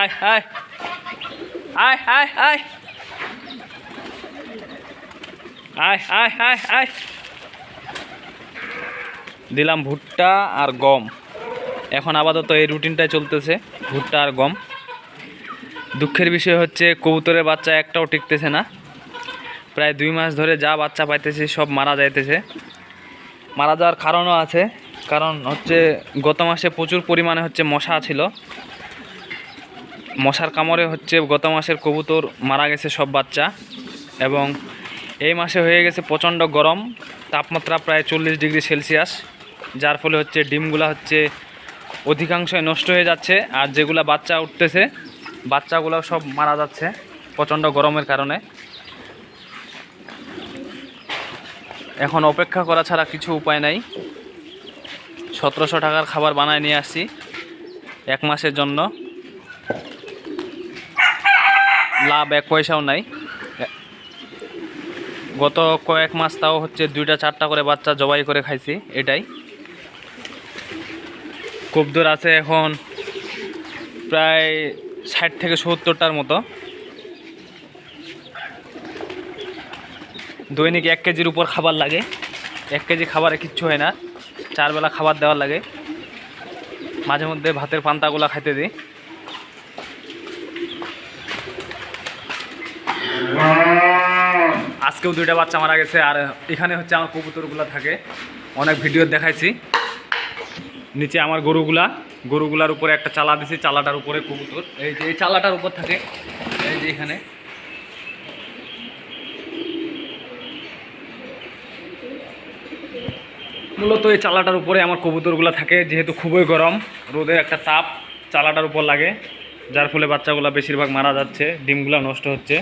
আয় আয় আয় আয় আয় আয় আয় আয় আয় দিলাম ভুট্টা আর গম। এখন আপাতত এই রুটিনটাই চলতেছে, ভুট্টা আর গম। দুঃখের বিষয় হচ্ছে কবুতরের বাচ্চা একটাও টিকতেছে না। প্রায় দুই মাস ধরে যা বাচ্চা পাইতেছে সব মারা যাইতেছে। মারা যাওয়ার কারণও আছে, কারণ হচ্ছে গত মাসে প্রচুর পরিমাণে হচ্ছে মশা ছিল। মশার কামড়ে হচ্ছে গত মাসের কবুতর মারা গেছে সব বাচ্চা এবং এই মাসে হয়ে গেছে প্রচণ্ড গরম, তাপমাত্রা প্রায় চল্লিশ ডিগ্রি সেলসিয়াস, যার ফলে হচ্ছে ডিমগুলা হচ্ছে অধিকাংশই নষ্ট হয়ে যাচ্ছে আর যেগুলা বাচ্চা উঠতেছে বাচ্চাগুলো সব মারা যাচ্ছে প্রচণ্ড গরমের কারণে। এখন অপেক্ষা করা ছাড়া কিছু উপায় নাই। সতেরোশো টাকার খাবার বানায় নিয়ে আসছি এক মাসের জন্য। লাভ এক পয়সাও নাই। গত কয়েক মাস তাও হচ্ছে দুইটা চারটা করে বাচ্চা জবাই করে খাইছি, এটাই। কবদুর আছে এখন প্রায় ষাট থেকে সত্তরটার মতো। দৈনিক এক কেজির উপর খাবার লাগে। এক কেজি খাবারে কিচ্ছু হয় না। চারবেলা খাবার দেওয়ার লাগে। মাঝে মধ্যে ভাতের পান্তাগুলো খাইতে দিই। আজকেও দুইটা বাচ্চা মারা গেছে, আর এখানে হচ্ছে আমার কবুতরগুলা থাকে। অনেক ভিডিও দেখাইছি। নিচে আমার গরুগুলা, গরুগুলার উপরে একটা চালা দিছি, চালাটার উপরে কবুতর। এই যে এই চালাটার উপর থাকে, এই যে এখানে। মূলত এই চালাটার উপরে আমার কবুতরগুলো থাকে, যেহেতু খুবই গরম রোদের একটা তাপ, চালাটার উপর লাগে, যার ফলে বাচ্চাগুলো বেশিরভাগ মারা যাচ্ছে, ডিমগুলো নষ্ট হচ্ছে।